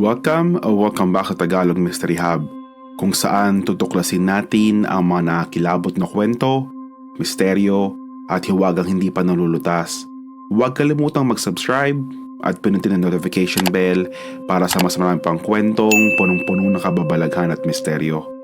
Welcome o welcome back sa Tagalog Mystery Hub kung saan tutuklasin natin ang mga nakakilabot na kwento, misteryo at hiwagang hindi pa nalulutas. Huwag kalimutang mag-subscribe at pinutin ang notification bell para sa mas marami pang kwentong punong-puno ng kababalaghan at misteryo.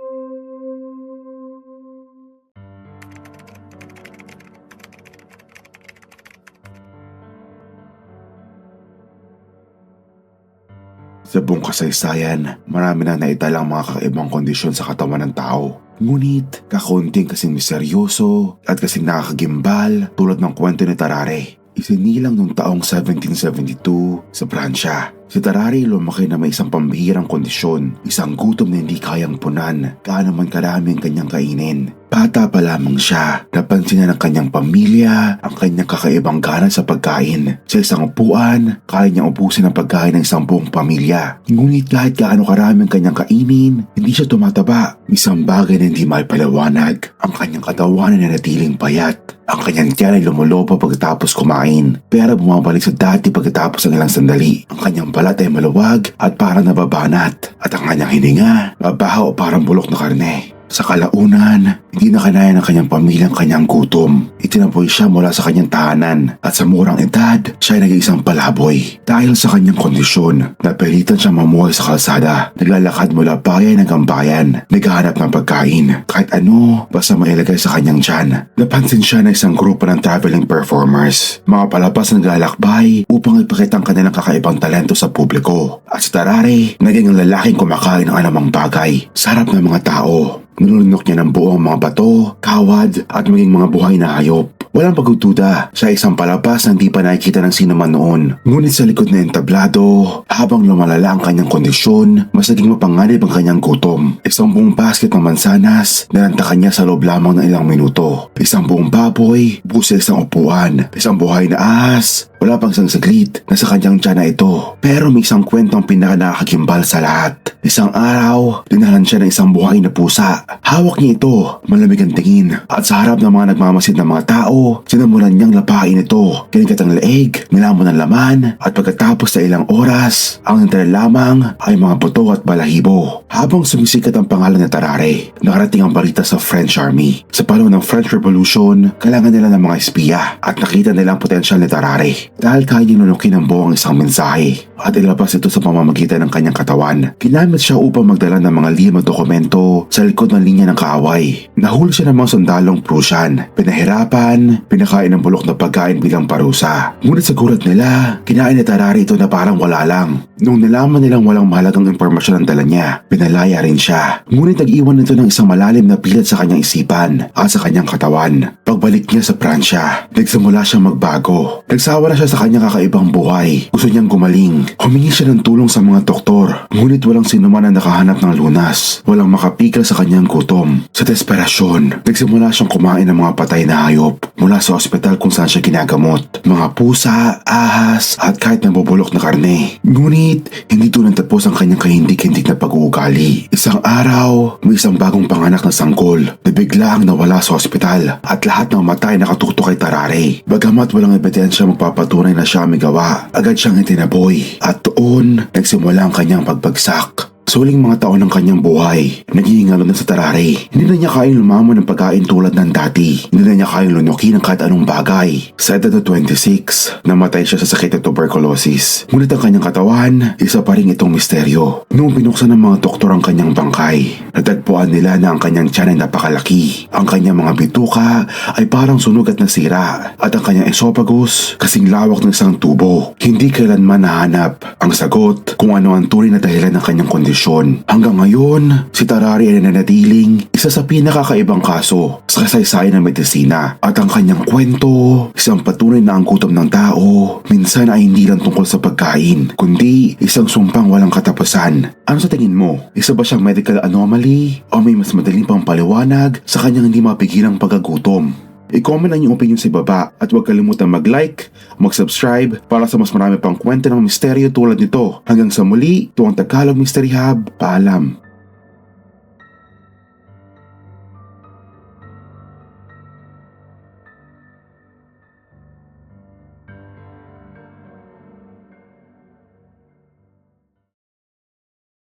Sa buong kasaysayan, marami na naitalang mga kakaibang kondisyon sa katawan ng tao. Ngunit, kakunting kasing misteryoso at kasing nakakagimbal tulad ng kwento ni Tarare. Isinilang noong taong 1772 sa Pransya. Si Tarare lumaki na may isang pambihirang kondisyon, isang gutom na hindi kayang punan, gaano man karami ang kanyang kainin. Bata pa lamang siya, napansin niya ng kanyang pamilya ang kanyang kakaibang gana sa pagkain. Sa isang upuan, kaya niyang ubusin ang pagkain ng isang buong pamilya. Ngunit kahit gaano karami ang kanyang kainin, hindi siya tumataba. Isang bagay na hindi maipaliwanag. Ang kanyang katawan ay nanatiling payat. Ang kanyang tiyan ay lumulobo pagkatapos kumain, pero bumabalik sa dati pagkatapos ng ilang sandali. Ang kanyang balat ay maluwag at parang nababanat, at ang kanyang hininga, mabaho parang bulok na karne. Sa kalaunan, hindi na kanaya ng kanyang pamilya ang kanyang gutom. Itinaboy siya mula sa kanyang tahanan at sa murang edad, siya ay nag-iisang palaboy. Dahil sa kanyang kondisyon, napilitan siya mamuhay sa kalsada. Naglalakad mula bayan hanggang bayan, naghahanap ng pagkain. Kahit ano, basta mailagay sa kanyang tiyan. Napansin siya ng isang grupo ng traveling performers. Mga palabas na naglalakbay upang ipakita ang kanilang kakaibang talento sa publiko. At si Tarare, naging ang lalaking kumakain ng anumang bagay. Sa harap ng mga tao. Nilunok niya ng buo ang mga bato, kawad at maging mga buhay na hayop. Walang pagdududa, ay isang palabas na hindi pa nakikita ng sino man noon. Ngunit sa likod na entablado, habang lumalala ang kanyang kondisyon, mas naging mapanganib ang kanyang gutom. Isang buong basket ng mansanas, nalantakan niya sa loob lamang ng ilang minuto. Isang buong baboy, buo sa isang upuan, isang buhay na ahas, wala pang isang saglit na sa kanyang tiyan na ito. Pero may isang kwentong pinaka nakakagimbal sa lahat. Isang araw, dinahan siya ng isang buhay na pusa. Hawak niya ito, malamig ang tingin. At sa harap ng mga nagmamasid ng mga tao, sinamulan niyang lapain ito. Kinikat ang leeg, nilamon ang laman, at pagkatapos sa ilang oras, ang natira lamang ay mga buto at balahibo. Habang sumisikat ang pangalan ni Tarare, nakarating ang balita sa French Army. Sa panahon ng French Revolution, kailangan nila ng mga espiya at nakita nila ang potensyal ni Tarare dahil kaya niyang nunukin ang buong isang mensahe at ilabas ito sa pamamagitan ng kanyang katawan. Ginamit siya upang magdala ng mga lihim at dokumento sa likod ng linya ng kaaway. Nahuli siya ng mga sundalong Prussian, pinahirapan, pinakain ng bulok na pagkain bilang parusa. Ngunit sa gulat nila, kinain ni Tarari ito na parang wala lang. Nung nalaman nilang walang mahalagang impormasyon ang dala niya, pinalaya rin siya. Ngunit nag-iwan nito ng isang malalim na pilat sa kanyang isipan at sa kanyang katawan. Pagbalik niya sa Pransya, nagsimula siyang magbago. Nagsawa na siya sa kanyang kakaibang buhay. Gusto niyang gumaling. Humingi siya ng tulong sa mga doktor. Ngunit walang sinuman na nakahanap ng lunas. Walang makapigil sa kanyang gutom. Sa desperasyon, nagsimula siyang kumain ng mga patay na hayop mula sa ospital kung saan siya ginagamot. Mga pusa, ahas, at kahit nabubulok na karne. Ngunit, hindi doon tapos ang kanyang kahindik-hindik na pag-uugali. Isang araw, may isang bagong panganak na sanggol na biglang nawala sa ospital at lahat ng matay nakatutok kay Tarare. Bagamat walang ebidensya magpapatunay na siya may gawa, agad siyang itinaboy at doon nagsimula ang kanyang pagbagsak. Sa huling mga taon ng kanyang buhay, naghihingalo na sa tarare. Hindi na niya kayang lumamon ng pagkain tulad ng dati. Hindi na niya kayang lunukin ng kahit anong bagay. Sa edad na 26, namatay siya sa sakit ng tuberculosis. Ngunit ang kanyang katawan, isa pa rin itong misteryo. Noong binuksan ng mga doktor ang kanyang bangkay, natagpuan nila na ang kanyang tiyan ay napakalaki. Ang kanyang mga bituka ay parang sunog at nasira. At ang kanyang esophagus, kasing lawak ng isang tubo. Hindi kailanman nahanap ang sagot kung ano ang tunay na dahilan ng kanyang kondisyon kondisyon. Hanggang ngayon, si Tarari ay nanatiling isa sa pinakakaibang kaso sa kasaysayan ng medisina. At ang kanyang kwento, isang patunay na ang gutom ng tao, minsan ay hindi lang tungkol sa pagkain, kundi isang sumpang walang katapusan. Ano sa tingin mo? Isa ba siyang medical anomaly? O may mas madaling pang paliwanag sa kanyang hindi mapigilang pagkagutom? I-comment ang iyong opinion sa baba at huwag kalimutan mag-like, mag-subscribe para sa mas marami pang kwento ng misteryo tulad nito. Hanggang sa muli, ito ang Tagalog Mystery Hub. Paalam!